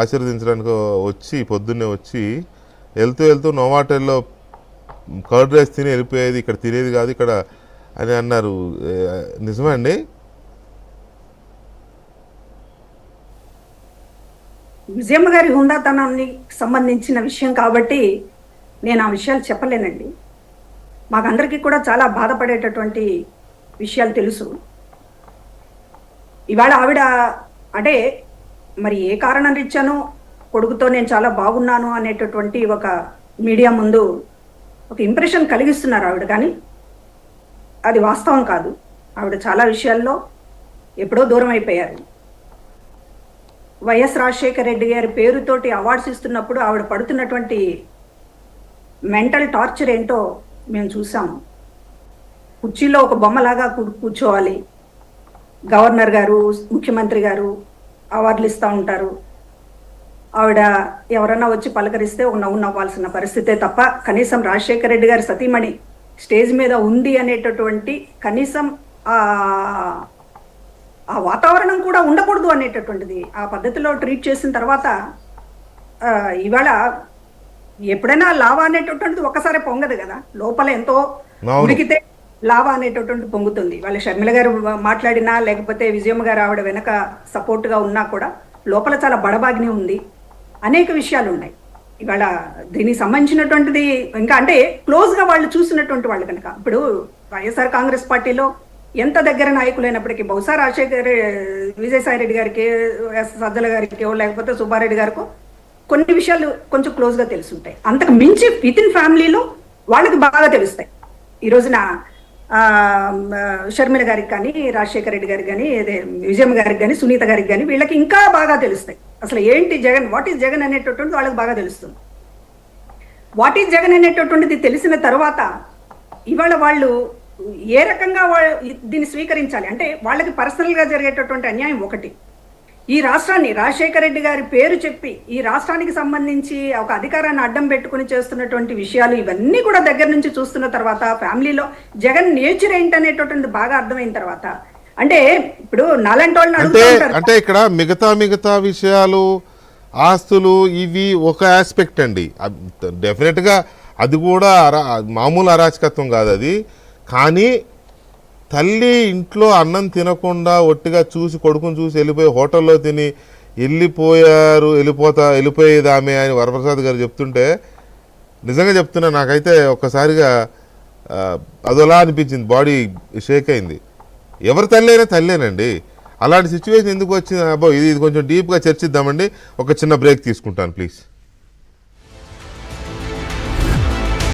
ఆశీర్వదించడానికి వచ్చి పొద్దున్నే వచ్చి వెళ్తూ వెళ్తూ నోవాటెల్లో కర్డ్ రైస్ తిని వెళ్ళిపోయేది ఇక్కడ తినేది కాదు ఇక్కడ అని అన్నారు. నిజమండి నిజమే అండి? విజయమ్మ గారి హుందాతనానికి సంబంధించిన విషయం కాబట్టి నేను ఆ విషయాలు చెప్పలేనండి. మాకందరికీ కూడా చాలా బాధపడేటటువంటి విషయాలు తెలుసు. ఇవాళ ఆవిడ అంటే మరి ఏ కారణం రీత్యానో కొడుకుతో నేను చాలా బాగున్నాను అనేటటువంటి ఒక మీడియా ముందు ఒక ఇంప్రెషన్ కలిగిస్తున్నారు ఆవిడ. కానీ అది వాస్తవం కాదు. ఆవిడ చాలా విషయాల్లో ఎప్పుడో దూరం అయిపోయారు. వైఎస్ రాజశేఖర రెడ్డి గారి పేరుతోటి అవార్డ్స్ ఇస్తున్నప్పుడు ఆవిడ పడుతున్నటువంటి మెంటల్ టార్చర్ ఏంటో మేము చూసాము కుర్చీలో ఒక బొమ్మలాగా కూర్చోవాలి. గవర్నర్ గారు ముఖ్యమంత్రి గారు అవార్డులు ఇస్తూ ఉంటారు. ఆవిడ ఎవరన్నా వచ్చి పలకరిస్తే ఒక నవ్వు నవ్వాల్సిన పరిస్థితే తప్ప కనీసం రాజశేఖర రెడ్డి గారి సతీమణి స్టేజ్ మీద ఉంది అనేటటువంటి కనీసం ఆ ఆ వాతావరణం కూడా ఉండకూడదు అనేటటువంటిది. ఆ పద్ధతిలో ట్రీట్ చేసిన తర్వాత ఆ, ఇవాళ ఎప్పుడైనా లావా అనేటటువంటిది ఒక్కసారి పొంగదు కదా. లోపల ఎంతో. ఉడికితే లాభ అనేటటువంటి పొంగుతుంది. వాళ్ళ షర్మిల గారు మాట్లాడినా లేకపోతే విజయమ్మ గారు ఆవిడ వెనక సపోర్ట్గా ఉన్నా కూడా లోపల చాలా బడబాగ్ని ఉంది. అనేక విషయాలు ఉన్నాయి. ఇవాళ దీనికి సంబంధించినటువంటిది ఇంకా అంటే క్లోజ్గా వాళ్ళు చూసినటువంటి వాళ్ళు కనుక ఇప్పుడు వైఎస్ఆర్ కాంగ్రెస్ పార్టీలో ఎంత దగ్గర నాయకులైనప్పటికీ బహుశా రాజశేఖర్ విజయసాయి రెడ్డి గారికి ఎస్ సజ్జల గారికో లేకపోతే సుబ్బారెడ్డి గారికో కొన్ని విషయాలు కొంచెం క్లోజ్గా తెలుసుంటాయి. అంతకు మించి విత్ ఇన్ ఫ్యామిలీలో వాళ్ళకి బాగా తెలుస్తాయి. ఈ రోజున షర్మిల గారికి కానీ రాజశేఖర రెడ్డి గారికి కానీ అదే విజయమ్మ గారికి కానీ సునీత గారికి కానీ వీళ్ళకి ఇంకా బాగా తెలుస్తాయి. అసలు ఏంటి జగన్ వాట్ ఈస్ జగన్ అనేటటువంటి వాళ్ళకి బాగా తెలుస్తుంది. వాట్ ఈస్ జగన్ అనేటటువంటిది తెలిసిన తర్వాత ఇవాళ వాళ్ళు ఏ రకంగా వాళ్ళు దీన్ని స్వీకరించాలి? అంటే వాళ్ళకి పర్సనల్గా జరిగేటటువంటి అన్యాయం ఒకటి. ఈ రాష్ట్రాన్ని రాజశేఖర రెడ్డి గారి పేరు చెప్పి ఈ రాష్ట్రానికి సంబంధించి ఒక అధికారాన్ని అడ్డం పెట్టుకుని చేస్తున్నటువంటి విషయాలు ఇవన్నీ కూడా దగ్గర నుంచి చూస్తున్న తర్వాత ఫ్యామిలీలో జగన్ నేచర్ ఏంటనేటటువంటి బాగా అర్థమైన తర్వాత. అంటే ఇప్పుడు నాలంటి వాళ్ళని అంటే ఇక్కడ మిగతా మిగతా విషయాలు ఆస్తులు ఇవి ఒక ఆస్పెక్ట్ అండి. డెఫినెట్గా అది కూడా మామూలు అరాచకత్వం కాదు అది. కానీ తల్లి ఇంట్లో అన్నం తినకుండా ఒట్టిగా చూసి కొడుకుని చూసి వెళ్ళిపోయి హోటల్లో తిని వెళ్ళిపోయారు వెళ్ళిపోతా వెళ్ళిపోయేది ఆమె అని వరప్రసాద్ గారు చెప్తుంటే నిజంగా చెప్తున్నా నాకైతే ఒక్కసారిగా అదొలా అదోలా అనిపించింది బాడీ షేక్ అయింది. ఎవరి తల్లి అయినా తల్లేనండి. అలాంటి సిచ్యువేషన్ ఎందుకు వచ్చింది? అబ్బో ఇది ఇది కొంచెం డీప్గా చర్చిద్దామండి. ఒక చిన్న బ్రేక్ తీసుకుంటాను ప్లీజ్.